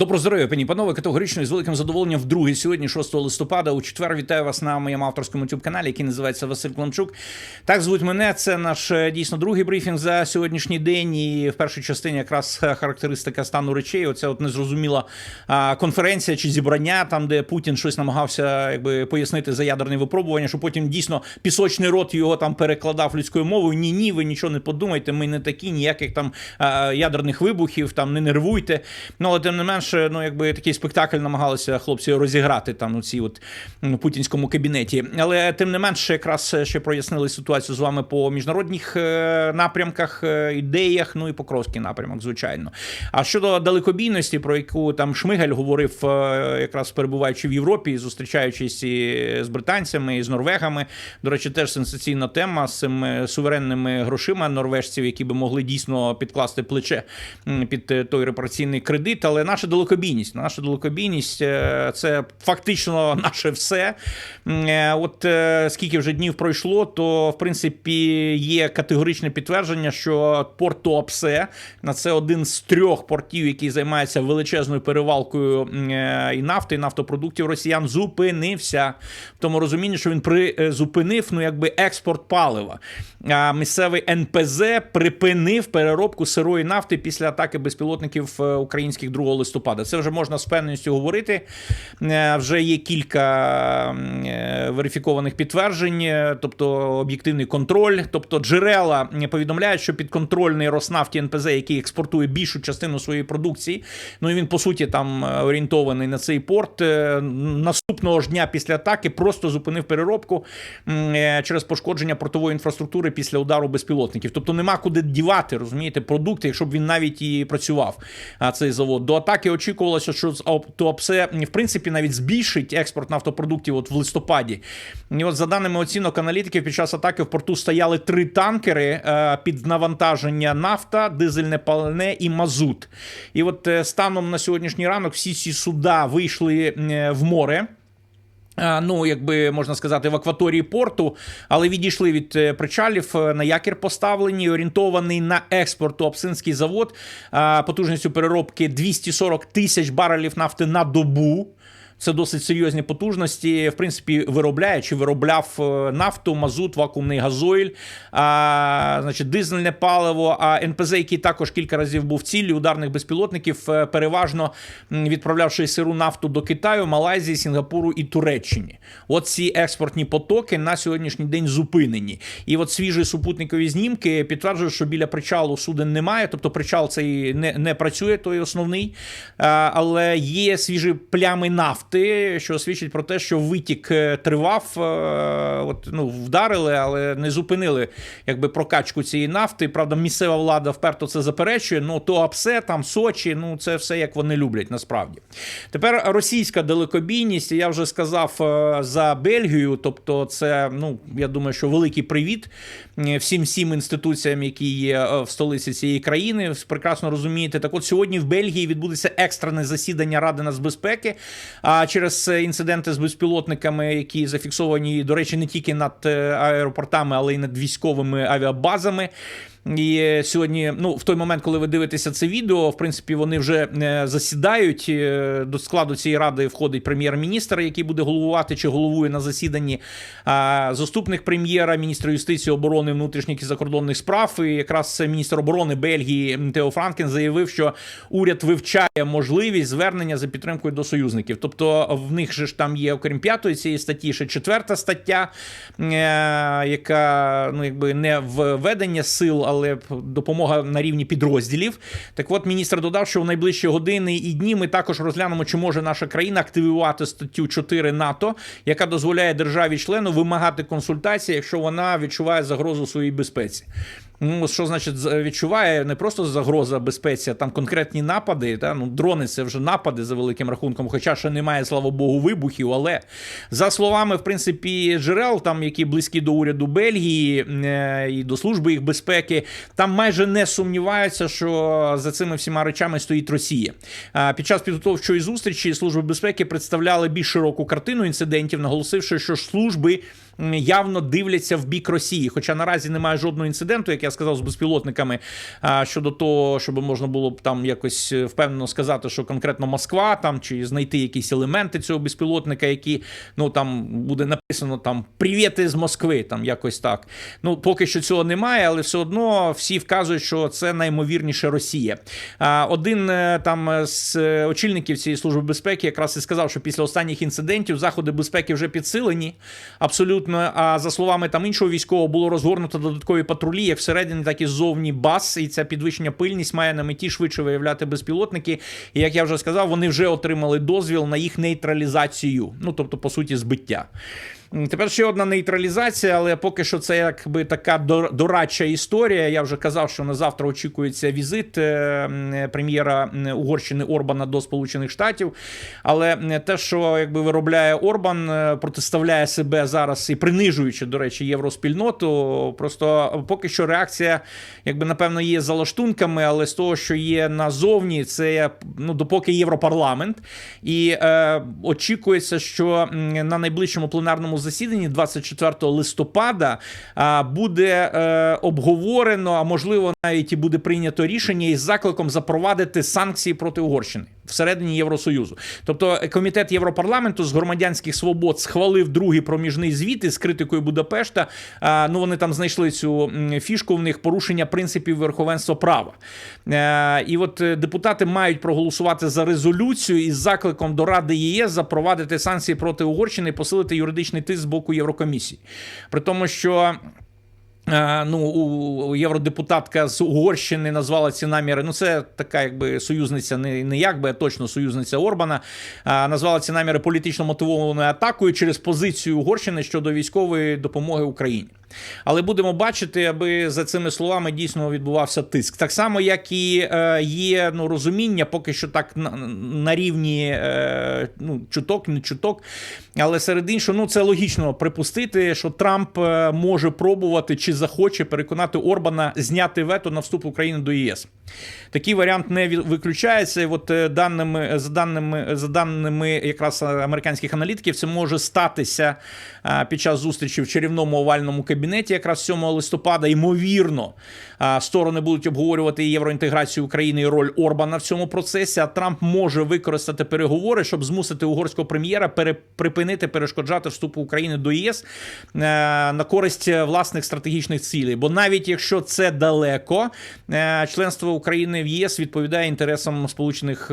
Добро здоров'я, пані панове, категорично і з великим задоволенням вдруге сьогодні, 6 листопада, у четвер вітаю вас на моєму авторському youtube каналі, який називається Василь Климчук. Так звуть мене. Це наш е, дійсно другий брифінг за сьогоднішній день. І в першій частині якраз е, характеристика стану речей. Оця от незрозуміла конференція чи зібрання, там де Путін щось намагався якби пояснити за ядерне випробування, що потім дійсно пісочний рот його там перекладав людською мовою. Ні, ні, ви нічого не подумайте. Ми не такі, ніяких там ядерних вибухів, там не нервуйте. Ну але тим не менше, ну якби такий спектакль намагалися хлопці розіграти там у цій от ну, путінському кабінеті. Але тим не менше, якраз ще прояснили ситуацію з вами по міжнародних е, напрямках, е, ідеях, ну і Покровський напрямок, звичайно. А щодо далекобійності, про яку там Шмигаль говорив, е, якраз перебуваючи в Європі, зустрічаючись і з британцями, і з норвегами. До речі, теж сенсаційна тема з цими суверенними грошима норвежців, які би могли дійсно підкласти плече під е, той репараційний кредит. Але наша далекобійність, наша далекобійність е, це фактично наше все. Е, От е, скільки вже днів пройшло, то в принципі є категоричне підтвердження, що порт Туапсе на це один з трьох портів, який займається величезною перевалкою і нафти, і нафтопродуктів росіян, зупинився в тому розумінні, що він призупинив ну якби експорт палива. А місцевий НПЗ припинив переробку сирої нафти після атаки безпілотників українських 2 листопада. Це вже можна з певністю говорити. Е, Вже є кілька е, верифікованих підтверджень, е, тобто об'єктивний контроль, тобто джерела повідомляють, що підконтрольний Роснафті НПЗ, який експортує більшу частину своєї продукції, ну і він по суті там орієнтований на цей порт. Наступного ж дня після атаки просто зупинив переробку через пошкодження портової інфраструктури після удару безпілотників. Тобто нема куди дівати, розумієте, продукти, якщо б він навіть і працював. Цей завод до атаки очікувалося, що Туапсе в принципі навіть збільшить експорт нафтопродуктів от в листопаді. І от за даними оцінок аналітиків, під час атаки в порту стояли три танкери е, під навантаження нафта, дизельне палене і мазут. І от е, станом на сьогоднішній ранок всі ці суда вийшли е, в море. Ну, якби можна сказати, в акваторії порту, але відійшли від е, причалів е, на якір поставлені, орієнтований на експорт Апсинський завод потужністю переробки 240 тисяч барелів нафти на добу. Це досить серйозні потужності. В принципі, виробляє чи виробляв е, нафту, мазут, вакуумний газойль, а, значить, дизельне паливо. А НПЗ, який також кілька разів був ціллю ударних безпілотників, е, переважно відправлявши сиру нафту до Китаю, Малайзії, Сінгапуру і Туреччині. От ці експортні потоки на сьогоднішній день зупинені. І от свіжі супутникові знімки підтверджують, що біля причалу суден немає, тобто причал цей не, не працює, той основний, але є свіжі плями нафти, що свідчить про те, що витік е, тривав. е, От, ну, вдарили, але не зупинили якби прокачку цієї нафти. Правда, місцева влада вперто це заперечує. Ну то апсе, там Сочі, ну це все як вони люблять насправді. Тепер російська далекобійність, я вже сказав е, за Бельгію, тобто, це ну я думаю, що великий привіт всім всім інституціям, які є в столиці цієї країни. Прекрасно розумієте. Так, от сьогодні в Бельгії відбудеться екстрене засідання Ради нацбезпеки. А через е, інциденти з безпілотниками, які зафіксовані, до речі, не тільки над е, аеропортами, але й над військовими авіабазами. І е, сьогодні, ну в той момент, коли ви дивитеся це відео, в принципі, вони вже е, засідають. Е, До складу цієї ради входить прем'єр-міністр, який буде головувати чи головує на засіданні. Заступник прем'єра, міністр юстиції, оборони, внутрішніх і закордонних справ. І якраз міністр оборони Бельгії Тео Франкен заявив, що уряд вивчає можливість звернення за підтримкою до союзників. Тобто в них же ж там є, окрім п'ятої цієї статті, ще четверта стаття, яка ну якби не введення сил, але допомога на рівні підрозділів. Так от міністр додав, що в найближчі години і дні ми також розглянемо, чи може наша країна активувати статтю 4 НАТО, яка дозволяє державі-члену вимагати консультації, якщо вона відчуває загрозу своїй безпеці. Ну, що значить відчуває не просто загроза безпеці, а там конкретні напади. Та? Ну, дрони це вже напади за великим рахунком, хоча ще немає, слава Богу, вибухів. Але за словами, в принципі, джерел, там, які близькі до уряду Бельгії е, і до служби їх безпеки, там майже не сумніваються, що за цими всіма речами стоїть Росія. Під час підготовчої зустрічі служби безпеки представляли більш широку картину інцидентів, наголосивши, що служби явно дивляться в бік Росії. Хоча наразі немає жодного інциденту, як я сказав, з безпілотниками щодо того, щоб можна було б там якось е, впевнено сказати, що конкретно Москва там чи знайти якісь елементи цього безпілотника, які ну там буде написано там Привіти з Москви, там якось так. Ну поки що цього немає, але все одно всі вказують, що це наймовірніше Росія. Один е, там з е, очільників цієї служби безпеки якраз і сказав, що після останніх інцидентів заходи безпеки вже підсилені абсолютно. А за словами там іншого військового було розгорнуто додаткові патрулі, як всередині, так і ззовні баз. І ця підвищення пильність має на меті швидше виявляти безпілотники. І як я вже сказав, вони вже отримали дозвіл на їх нейтралізацію. Ну тобто, по суті, збиття. Тепер ще одна нейтралізація, але поки що це якби така дорадча історія. Я вже казав, що на завтра очікується візит е, прем'єра Угорщини Орбана до Сполучених Штатів. Але те, що якби виробляє Орбан, е, протиставляє себе зараз і принижуючи, до речі, євроспільноту. Просто поки що реакція, якби напевно, є за лаштунками, але з того, що є назовні, це ну допоки Європарламент. І е, очікується, що на найближчому пленарному засіданні, 24 листопада, буде е, обговорено, а можливо, навіть і буде прийнято рішення із закликом запровадити санкції проти Угорщини всередині Євросоюзу. Тобто е, комітет Європарламенту з громадянських свобод схвалив другий проміжний звіт із критикою Будапешта. Ну вони там знайшли цю фішку в них порушення принципів верховенства права. Е, і от е, депутати мають проголосувати за резолюцію із закликом до Ради ЄС запровадити санкції проти Угорщини і посилити юридичний тиск з боку Єврокомісії. При тому, що. Е, Ну, у- євродепутатка з Угорщини назвала ці наміри. Ну, це така, якби союзниця, не, не якби, а точно союзниця Орбана. а, Назвала ці наміри політично мотивованою атакою через позицію Угорщини щодо військової допомоги Україні. Але будемо бачити, аби за цими словами дійсно відбувався тиск. Так само, як і е, є ну, розуміння, поки що так на, рівні е, ну, чуток, не чуток. Але серед іншого, ну це логічно припустити, що Трамп е, може пробувати чи захоче переконати Орбана зняти вето на вступ України до ЄС. Такий варіант не виключається. І от даними за даними за даними якраз американських аналітиків, це може статися під час зустрічі в чарівному овальному кабінеті, якраз 7 листопада. Ймовірно, сторони будуть обговорювати євроінтеграцію України і роль Орбана в цьому процесі. А Трамп може використати переговори, щоб змусити угорського прем'єра припинити перешкоджати вступу України до ЄС е, на користь е, власних стратегічних цілей. Бо навіть якщо це далеко, е, членство України в ЄС відповідає інтересам Сполучених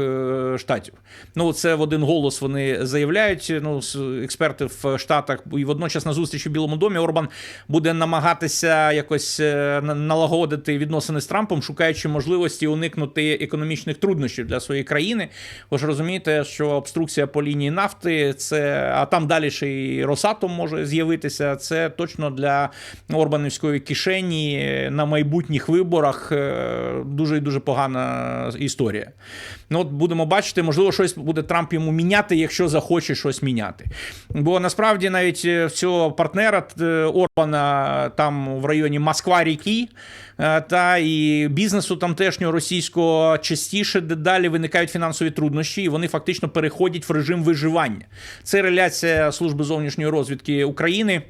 Штатів. Ну це в один голос вони заявляють. Ну експерти в Штатах і водночас на зустрічі в Білому домі Орбан буде намагатися якось е, на- налагодити відносини з Трампом, шукаючи можливості уникнути економічних труднощів для своєї країни. Ви ж розумієте, що обструкція по лінії нафти, це а там далі ще і Росатом може з'явитися. Це точно для Орбанівської кишені на майбутніх виборах е, дуже і дуже погана історія. Ну от будемо бачити, можливо, щось буде Трамп йому міняти, якщо захоче щось міняти. Бо насправді навіть е, в цього партнера е, Орбана там в районі Москва-Ріки е, та і бізнесу тамтешнього російського частіше дедалі виникають фінансові труднощі, і вони фактично переходять в режим виживання. Це реляція служби зовнішньої розвідки України.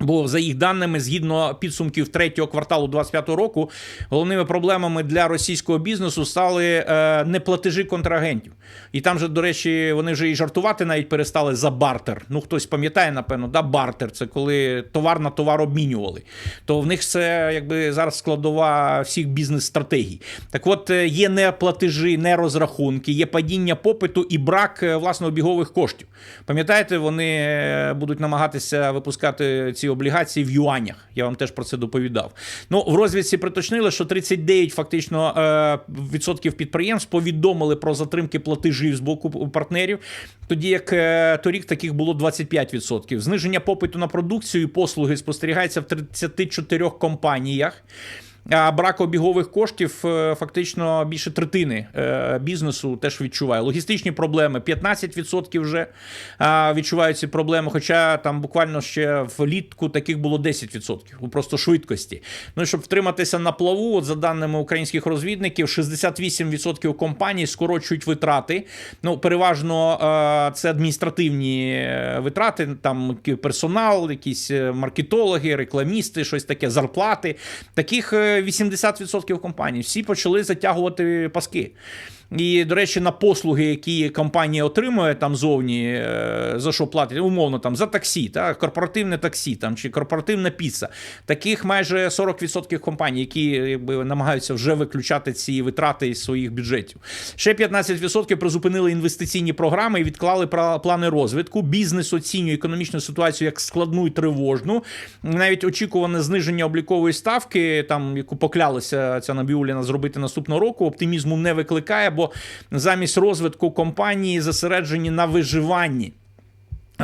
Бо за їх даними, згідно підсумків третього кварталу 25 року, головними проблемами для російського бізнесу стали е, неплатежі контрагентів. І там же, до речі, вони вже і жартувати навіть перестали за бартер. Ну хтось пам'ятає, напевно, да, бартер це коли товар на товар обмінювали. То в них це якби зараз складова всіх бізнес-стратегій. Так от е, є не платежі, не розрахунки, є падіння попиту і брак е, власне обігових коштів. Пам'ятаєте, вони е, будуть намагатися випускати ці облігації в юанях. Я вам теж про це доповідав. Ну, в розвідці приточнили, що 39 фактично е, відсотків підприємств повідомили про затримки платежів з боку партнерів, тоді як е, торік таких було 25%. Зниження попиту на продукцію і послуги спостерігається в 34 компаніях. А брак обігових коштів е, фактично більше третини е, бізнесу теж відчуває. Логістичні проблеми 15% вже відчувають ці проблеми. Хоча там буквально ще влітку таких було 10%. Просто швидкості. Ну щоб втриматися на плаву, от за даними українських розвідників, 68% компаній скорочують витрати. Ну, переважно е, це адміністративні витрати, там персонал, якісь маркетологи, рекламісти, щось таке, зарплати. Таких 80% компаній. Всі почали затягувати паски. І, до речі, на послуги, які компанія отримує там зовні, е, за що платить, умовно там за таксі, так, корпоративне таксі там, чи корпоративна піца. Таких майже 40% компаній, які якби, намагаються вже виключати ці витрати із своїх бюджетів. Ще 15% призупинили інвестиційні програми і відклали плани розвитку. Бізнес оцінює економічну ситуацію як складну і тривожну. Навіть очікуване зниження облікової ставки, там яку поклялися ця Набіуліна зробити наступного року, оптимізму не викликає, бо замість розвитку компанії зосереджені на виживанні.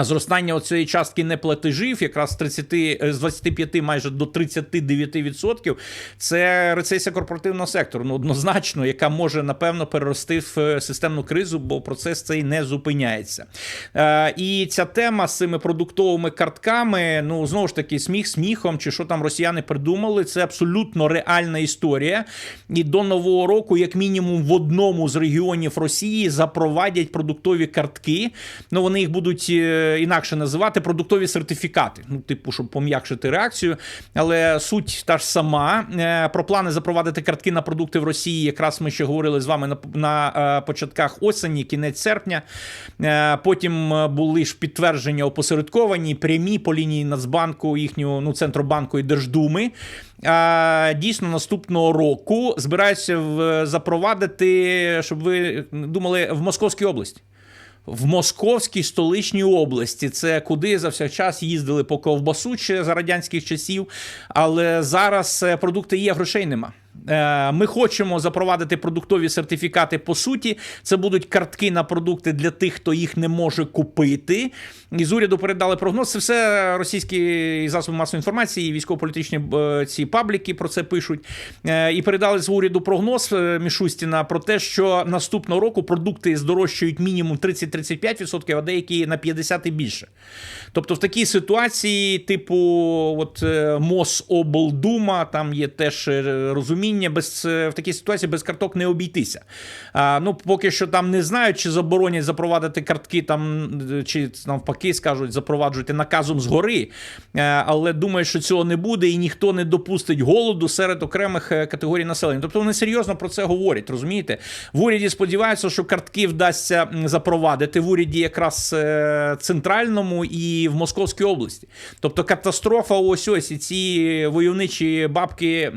Зростання цієї частки неплатежів, якраз з 30, е, з 25 майже до 39%, це рецесія корпоративного сектору. Ну, однозначно, яка може, напевно, перерости в е, системну кризу, бо процес цей не зупиняється. Е, і ця тема з цими продуктовими картками, ну, знову ж таки, сміх сміхом, чи що там росіяни придумали, це абсолютно реальна історія. І до нового року, як мінімум, в одному з регіонів Росії запровадять продуктові картки. Ну, вони їх будуть. Інакше називати продуктові сертифікати. Ну, типу, щоб пом'якшити реакцію. Але суть та ж сама. Е, Про плани запровадити картки на продукти в Росії. Якраз ми ще говорили з вами на, на е, початках осені, кінець серпня. Е, Потім були ж підтвердження опосередковані, прямі по лінії Нацбанку, їхнього ну, Центробанку і Держдуми. Дійсно, наступного року збираються запровадити, щоб ви думали, в Московській області в Московській столичній області. Це куди за час їздили по ковбасу ще за радянських часів, але зараз е, продукти є, грошей нема. Е, Ми хочемо запровадити продуктові сертифікати. По суті, це будуть картки на продукти для тих, хто їх не може купити. І з уряду передали прогноз. Це все російські засоби масової інформації, і військово-політичні е, ці пабліки про це пишуть. Е, І передали з уряду прогноз Мішустіна про те, що наступного року продукти здорожчають мінімум 30-35%, а деякі на 50% і більше. Тобто, в такій ситуації, типу, от е, Мособлдума, там є теж е, розуміння, без е, в такій ситуації без карток не обійтися. А, ну, поки що там не знають, чи заборонять запровадити картки, там е, чи навпаки скажуть, запроваджуйте наказом згори. Е, Але думаю, що цього не буде, і ніхто не допустить голоду серед окремих категорій населення. Тобто вони серйозно про це говорять, розумієте? В уряді сподіваються, що картки вдасться запровадити в уряді якраз центральному і в Московській області. Тобто катастрофа ось ось і ці войовничі бабки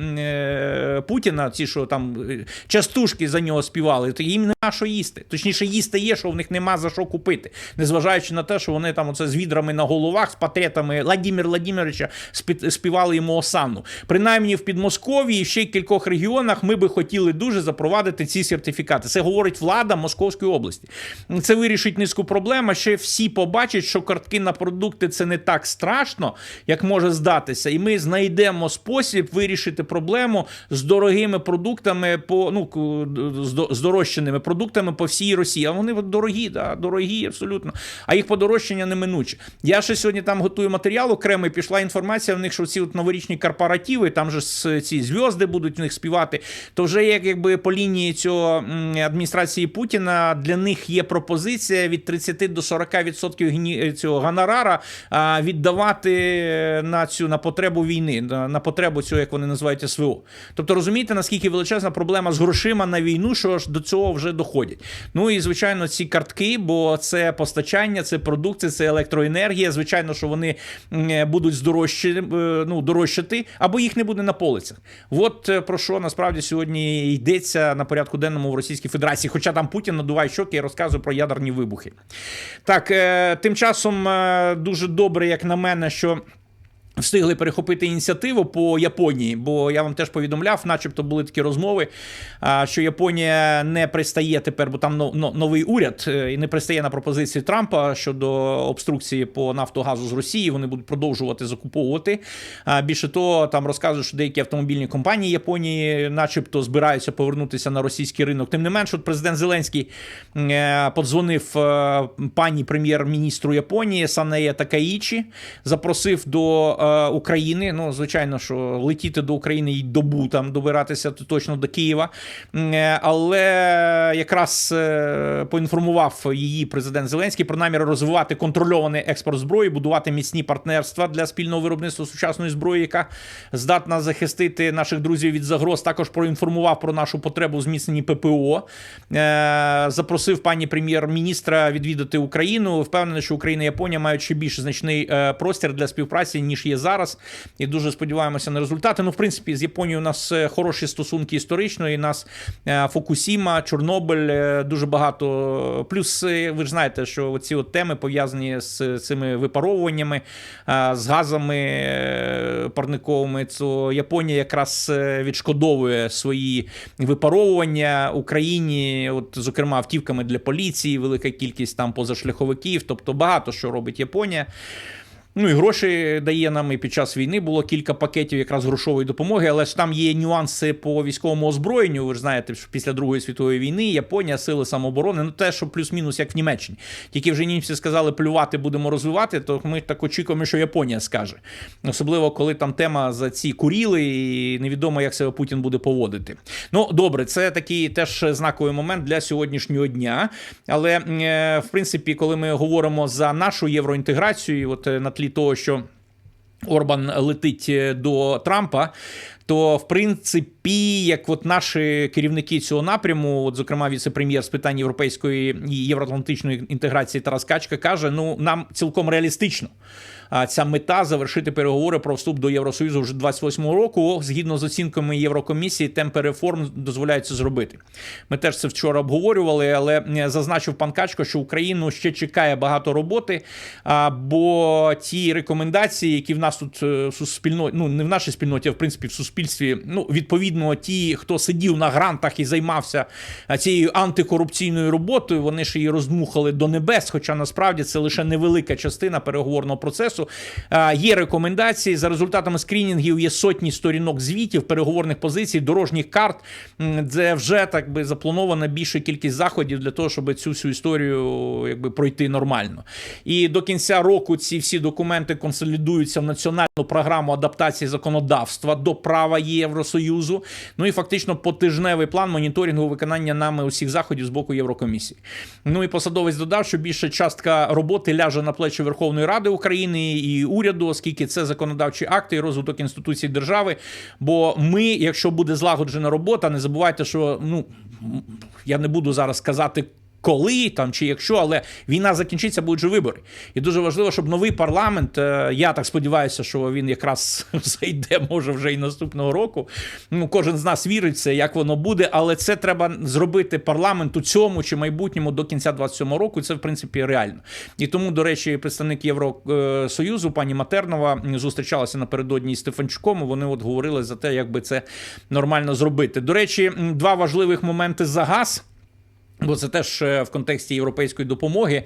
Путіна, ці, що там е, частушки за нього співали, то їм нема що їсти. Точніше, їсти є, що в них нема за що купити, незважаючи на те, що вони там оце з відрами на головах, з патретами Владимир Владимировича спі- співали йому осанну. Принаймні в Підмосков'ї і ще й кількох регіонах ми би хотіли дуже запровадити ці сертифікати. Це говорить влада Московської області. Це вирішить низку проблем. а Ще всі побачать, що картки на продукти це не так страшно, як може здатися. І ми знайдемо спосіб вирішити проблему з дорогими продуктами по ну к- з до- з дорожчаними продуктами по всій Росії. А вони дорогі, да, дорогі, абсолютно. А їх подорожчання неминуче. Я ще сьогодні там готую матеріал окремий. Пішла інформація в них, що ці от новорічні корпоративи, там же ці зв'язки будуть в них співати. То вже як якби по лінії цього адміністрації Путіна для них є пропозиція від 30 до 40% гні- цього гонорара віддавати на цю на потребу війни, на потребу цього, як вони називають СВО. Тобто розумієте, наскільки величезна проблема з грошима на війну, що ж до цього вже доходять. Ну і звичайно, ці картки, бо це постачання, це продукти, це електроенергія. Звичайно, що вони будуть здорожчі, е, ну, дорожчати, або їх не буде на полицях. От е, про що насправді сьогодні йдеться на порядку денному в Російській Федерації. Хоча там Путін надуває щоки і розказує про ядерні вибухи. Так, е, тим часом е, дуже добре, як на мене, що. Встигли перехопити ініціативу по Японії, бо я вам теж повідомляв, начебто були такі розмови, що Японія не пристає тепер, бо там но- но- новий уряд е, і не пристає на пропозиції Трампа щодо обструкції по нафтогазу з Росії. Вони будуть продовжувати закуповувати. Більше того, там розказують, що деякі автомобільні компанії Японії, начебто, збираються повернутися на російський ринок. Тим не менш, от президент Зеленський е, подзвонив е, пані прем'єр-міністру Японії Санея Такаїчі, запросив до України. Ну, звичайно, що летіти до України і добу там добиратися то точно до Києва. Е, Але якраз е, поінформував її президент Зеленський про намір розвивати контрольований експорт зброї, будувати міцні партнерства для спільного виробництва сучасної зброї, яка здатна захистити наших друзів від загроз. Також проінформував про нашу потребу в зміцненні ППО. Е, Запросив пані прем'єр-міністра відвідати Україну. Впевнений, що Україна і Японія мають ще більш значний е, простір для співпраці ніж є зараз. І дуже сподіваємося на результати. Ну, в принципі, з Японією у нас е, хороші стосунки історично. І нас е, Фукусіма, Чорнобиль, е, дуже багато. Плюс ви ж знаєте, що ці от теми пов'язані з цими випаровуваннями, з газами парниковими. То Японія якраз відшкодовує свої випаровування Україні, от зокрема автівками для поліції, велика кількість там позашляховиків. Тобто багато що робить Японія. Ну і гроші дає нам і під час війни було кілька пакетів якраз грошової допомоги, але ж там є нюанси по військовому озброєнню. Ви ж знаєте, що після Другої світової війни Японія, сили самооборони, ну те, що плюс-мінус як в Німеччині. Тільки вже німці сказали, плювати будемо розвивати, то ми так очікуємо, що Японія скаже. Особливо, коли там тема за ці куріли, і невідомо, як себе Путін буде поводити. Ну, добре, це такий теж знаковий момент для сьогоднішнього дня. Але е, в принципі, коли ми говоримо за нашу євроінтеграцію, от е, на тлі того, що Орбан летить е, до Трампа. То в принципі, як от наші керівники цього напряму, от зокрема віце-прем'єр з питань європейської і євроатлантичної інтеграції Тарас Качка каже: ну нам цілком реалістично ця мета завершити переговори про вступ до Євросоюзу вже 28-го року. Згідно з оцінками Єврокомісії, темпи реформ дозволяють це зробити. Ми теж це вчора обговорювали, але зазначив пан Качко, що Україну ще чекає багато роботи. Бо ті рекомендації, які в нас тут е, в суспільноті, ну не в нашій спільноті, а в принципі в суспільстві, ну відповідно, ті, хто сидів на грантах і займався цією антикорупційною роботою, вони ж її роздмухали до небес. Хоча насправді це лише невелика частина переговорного процесу. А, Є рекомендації за результатами скрінінгів. Є сотні сторінок звітів, переговорних позицій, дорожніх карт, де вже так би запланована більша кількість заходів для того, щоб цю всю історію якби пройти нормально. І до кінця року ці всі документи консолідуються в національну програму адаптації законодавства до права Євросоюзу. Ну і фактично потижневий план моніторингу виконання нами усіх заходів з боку Єврокомісії. Ну і посадовець додав, що більша частка роботи ляже на плечі Верховної Ради України і уряду, оскільки це законодавчі акти і розвиток інституцій держави. Бо ми, якщо буде злагоджена робота, не забувайте, що ну я не буду зараз казати. Коли там чи якщо, але війна закінчиться, будуть же вибори, і дуже важливо, щоб новий парламент. е, Я так сподіваюся, що він якраз зайде, може вже і наступного року. Ну кожен з нас вірить це, як воно буде, але це треба зробити парламенту цьому чи майбутньому до кінця 27 року. Це в принципі реально. І тому, до речі, представник Євросоюзу, пані Матернова, зустрічалася напередодні із Стефанчуком. Вони от говорили за те, як би це нормально зробити. До речі, два важливих моменти за газ. Бо це теж е, в контексті європейської допомоги.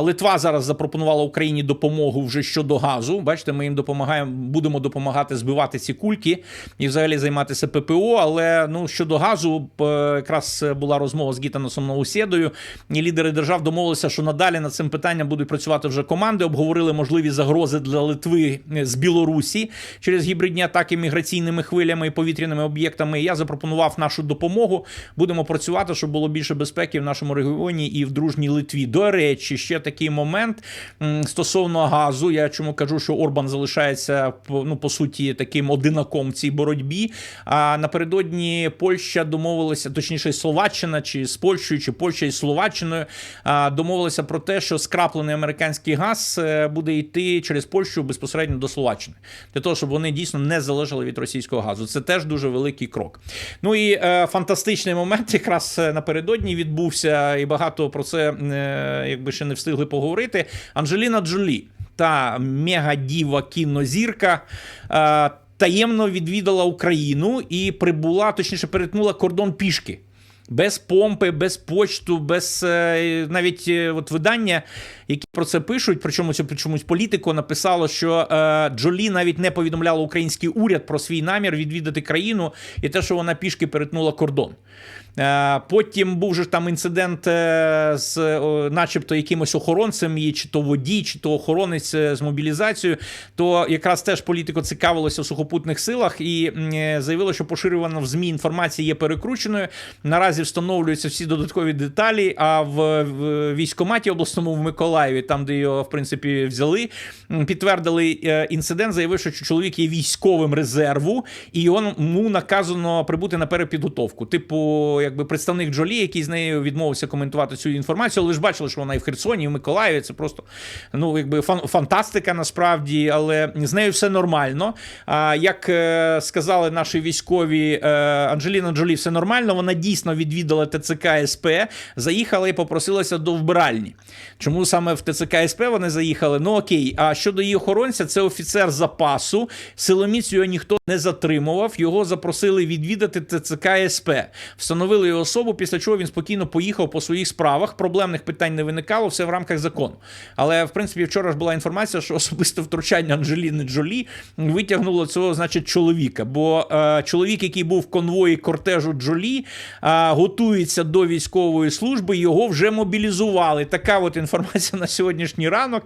Литва зараз запропонувала Україні допомогу вже щодо газу. Бачите, ми їм допомагаємо, будемо допомагати збивати ці кульки і взагалі займатися ППО. Але ну щодо газу, якраз була розмова з Гітаносом Наусєдою, і лідери держав домовилися, що надалі над цим питанням будуть працювати вже команди. Обговорили можливі загрози для Литви е, з Білорусі через гібридні атаки міграційними хвилями і повітряними об'єктами. Я запропонував нашу допомогу. Будемо працювати, щоб було більше безпеки в нашому регіоні і в дружній Литві. До речі, ще такий момент стосовно газу. Я чому кажу, що Орбан залишається ну по суті таким одинаком в цій боротьбі. А напередодні Польща домовилася, точніше, Словаччина чи з Польщею, чи Польща із Словаччиною домовилися про те, що скраплений американський газ е, буде йти через Польщу безпосередньо до Словаччини, для того, щоб вони дійсно не залежали від російського газу. Це теж дуже великий крок. Ну і е, фантастичний момент, якраз е, напередодні відбувся, і багато про це е, якби ще не встигли поговорити. Анджеліна Джолі. та мегадіва кінозірка. е, Таємно відвідала Україну і прибула, точніше, перетнула кордон пішки. Без помпи, без почту, без е, навіть от видання, які про це пишуть. Причому це чомусь політико написало, що е, Джолі навіть не повідомляла український уряд про свій намір відвідати країну і те, що вона пішки перетнула кордон. Е, Потім був же там інцидент е, з, о, начебто, якимось охоронцем, її, чи то водій, чи то охоронець е, з мобілізацією. То якраз теж політико цікавилося в сухопутних силах і е, заявило, що поширювана в ЗМІ інформація є перекрученою. Наразі встановлюються всі додаткові деталі. А в, в військкоматі обласному в Миколаєві, там де його в принципі взяли, підтвердили е, інцидент, заявивши, що чоловік є військовим резерву, і йому наказано прибути на перепідготовку. Типу, якби представник Джолі, який з нею відмовився коментувати цю інформацію, але ж бачили, що вона і в Херсоні, і в Миколаєві. Це просто ну, якби фан- фантастика насправді, але з нею все нормально. А як е, сказали наші військові, е, Анджеліна Джолі, все нормально. Вона дійсно відвідала ТЦК СП, заїхала і попросилася до вбиральні. Чому саме в ТЦК СП вони заїхали? Ну окей, а щодо її охоронця, це офіцер запасу. Силоміць його ніхто не затримував. Його запросили відвідати ТЦК СП. Встановили його особу, після чого він спокійно поїхав по своїх справах. Проблемних питань не виникало, все в рамках закону. Але в принципі вчора ж була інформація, що особисте втручання Анджеліни Джолі витягнуло цього, значить, чоловіка. Бо е, чоловік, який був в конвої кортежу Джолі, е, готується до військової служби. Його вже мобілізували. Така от інформація на сьогоднішній ранок.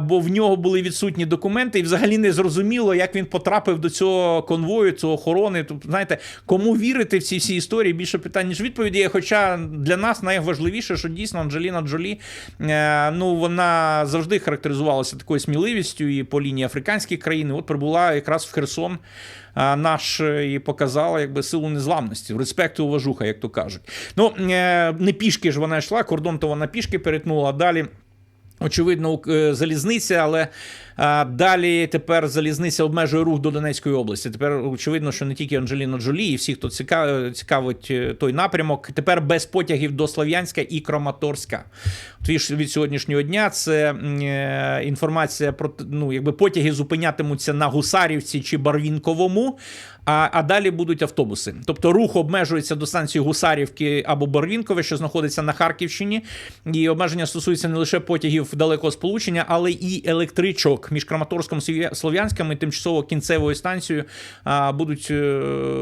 Бо в нього були відсутні документи, і взагалі не зрозуміло, як він потрапив до цього конвою, цього охорони. Тобто, знаєте, кому вірити в ці всі історії? Більше питань ніж відповіді. Хоча для нас найважливіше, що дійсно Анджеліна Джолі, е, ну вона завжди характеризувалася такою сміливістю і по лінії африканських країн. От прибула якраз в Херсон. Наш і показала якби силу незламності, респект і уважуха, як то кажуть. Ну е, не пішки ж вона йшла, кордон то вона пішки перетнула. Далі Очевидно, е, залізниця, але далі тепер залізниця обмежує рух до Донецької області. Тепер очевидно, що не тільки Анджеліна Джолі, і всі, хто цікавить, е, той напрямок, тепер без потягів до Слов'янська і Краматорська. Від- сьогоднішнього дня це е, інформація про ну, якби потяги зупинятимуться на Гусарівці чи Барвінковому. А, а далі будуть автобуси. Тобто рух обмежується до станції Гусарівки або Барвінкове, що знаходиться на Харківщині. І обмеження стосується не лише потягів далекого сполучення, але і електричок між Краматорськом і Слов'янськом і тимчасово кінцевою станцією будуть е,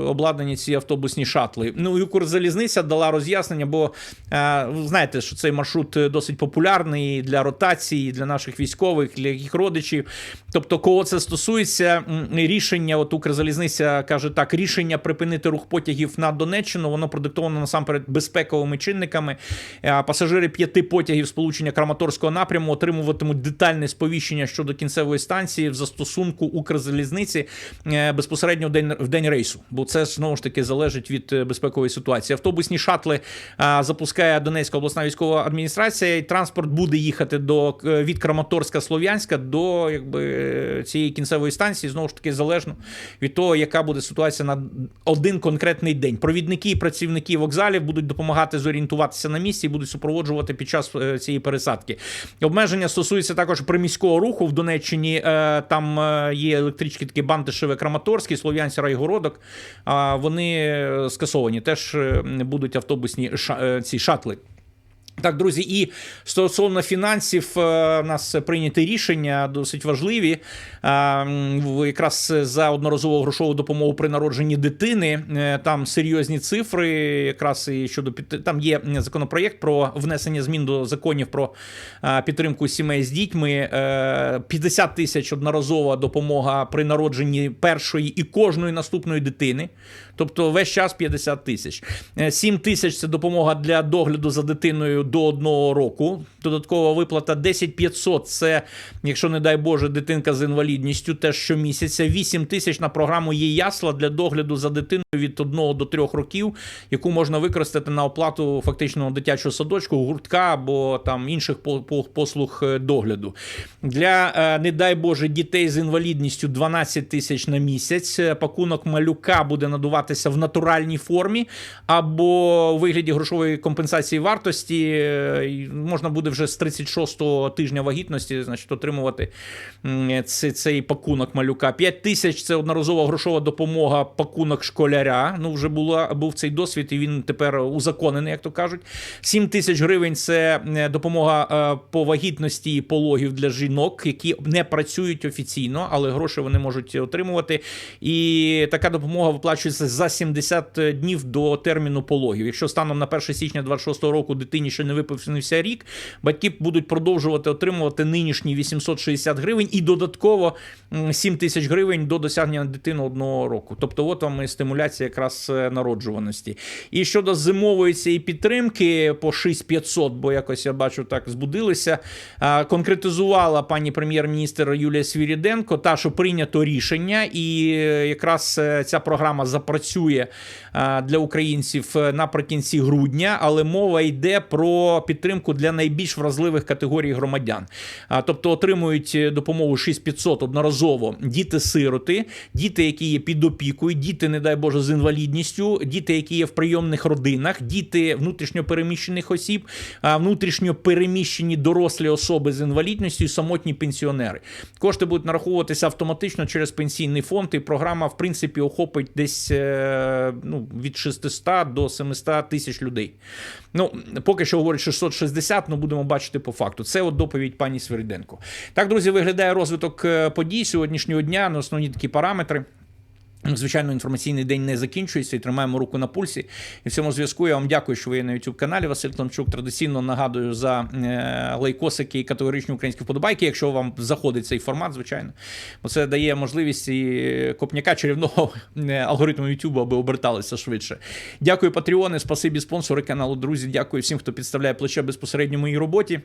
обладнані ці автобусні шатли. Ну і Укрзалізниця дала роз'яснення, бо е, ви знаєте, що цей маршрут досить популярний для ротації, для наших військових, для їх родичів. Тобто, кого це стосується, рішення, от Укрзалізниця каже так: рішення припинити рух потягів на Донеччину, воно продиктовано насамперед безпековими чинниками. Е, Пасажири п'яти потягів сполучення Краматорського напряму отримуватимуть детальне сповіщення щодо кінцевої станції в застосунку Укрзалізниці е, безпосередньо в день, в день рейсу, бо це знову ж таки залежить від е, безпекової ситуації. Автобусні шатли запускає Донецька обласна військова адміністрація, і транспорт буде їхати до е, від Краматорська Слов'янська до якби е, цієї кінцевої станції. Знову ж таки, залежно від того, яка буде ситуація на один конкретний день. Провідники і працівники вокзалів будуть допомагати зорієнтуватися на місці і будуть супроводжувати під час е, цієї пересадки. Обмеження стосується також приміського руху в Донеччині. Е, Там е, є електрички такі Бантишеве, Краматорський, Слов'янський райгородок. Вони е, скасовані. Теж будуть автобусні ці шатли. Так, друзі, і стосовно фінансів, е, у нас прийняті рішення досить важливі. Е, Якраз за одноразову грошову допомогу при народженні дитини. Е, Там серйозні цифри. Якраз і щодо під- там є законопроєкт про внесення змін до законів про е, підтримку сімей з дітьми. Е, 50 тисяч одноразова допомога при народженні першої і кожної наступної дитини. Тобто весь час 50 тисяч. Е, 7 тисяч це допомога для догляду за дитиною до одного року. Додаткова виплата 10 500 – це, якщо не дай Боже, дитинка з інвалідністю, теж щомісяця. 8 тисяч на програму є ясла для догляду за дитиною від 1 до 3 років, яку можна використати на оплату фактично дитячого садочку, гуртка або там інших по- по- послуг е, догляду. Для, е, не дай Боже, дітей з інвалідністю 12 тисяч на місяць. Е, Пакунок малюка буде надувати надаватися в натуральній формі або у вигляді грошової компенсації вартості. Е, Можна буде вже з 36-го тижня вагітності, значить, отримувати цей, цей пакунок малюка. 5 тисяч це одноразова грошова допомога, пакунок школяря. Ну, вже була, був цей досвід, і він тепер узаконений, як то кажуть. 7 тисяч гривень це е, допомога е, по вагітності і пологів для жінок, які не працюють офіційно, але гроші вони можуть отримувати. І така допомога виплачується за 70 днів до терміну пологів. Якщо станом на 1 січня 26 року дитині ще не виповнився рік, батьки будуть продовжувати отримувати нинішні 860 гривень і додатково 7 тисяч гривень до досягнення дитини одного року. Тобто, от вам і стимуляція якраз е, народжуваності. І щодо зимової цієї підтримки по 6500, бо якось я бачу так збудилися. Конкретизувала пані прем'єр-міністр Юлія Свіріденко, та що прийнято рішення, і е, якраз е, ця програма запрацює а, для українців наприкінці грудня, але мова йде про підтримку для найбільш вразливих категорій громадян. Тобто отримують допомогу 6500 одноразово діти-сироти, діти, які є під опікою, діти, не дай Боже, з інвалідністю, діти, які є в прийомних родинах, діти внутрішньопереміщених осіб, внутрішньопереміщені дорослі особи з інвалідністю і самотні пенсіонери. Кошти будуть нараховуватися автоматично через пенсійний фонд, і програма, в принципі, охопить десь е, ну, від 600 до 700 тисяч людей. Ну, поки що говорять 660, але будемо бачити по факту. Це от доповідь пані Свириденко. Так, друзі, виглядає розвиток е, подій сьогоднішнього дня на основні такі параметри. Звичайно, інформаційний день не закінчується і тримаємо руку на пульсі. І в цьому зв'язку я вам дякую, що ви є на youtube каналі Василь Климчук. Традиційно нагадую за е, лайкосики і категоричні українські вподобайки, якщо вам заходить цей формат, звичайно. Бо це дає можливість і копняка чарівного е, алгоритму YouTube, аби оберталися швидше. Дякую, патреони, спасибі спонсори каналу. Друзі, дякую всім, хто підставляє плече безпосередньо моїй роботі.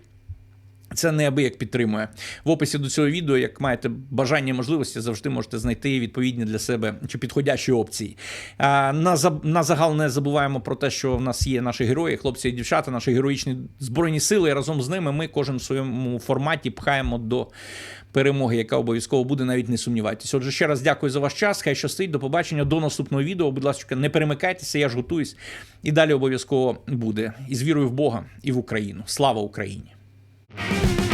Це неабияк підтримує. В описі до цього відео, як маєте бажання і можливості, завжди можете знайти відповідні для себе чи підходящі опції. На, на загал не забуваємо про те, що в нас є наші герої, хлопці і дівчата, наші героїчні збройні сили. І разом з ними ми кожен в своєму форматі пхаємо до перемоги, яка обов'язково буде, навіть не сумнівайтеся. Отже, ще раз дякую за ваш час. Хай щастить, до побачення, до наступного відео. Будь ласка, не перемикайтеся, я ж готуюсь. І далі обов'язково буде. І з вірою в Бога і в Україну. Слава Україні! Thank you.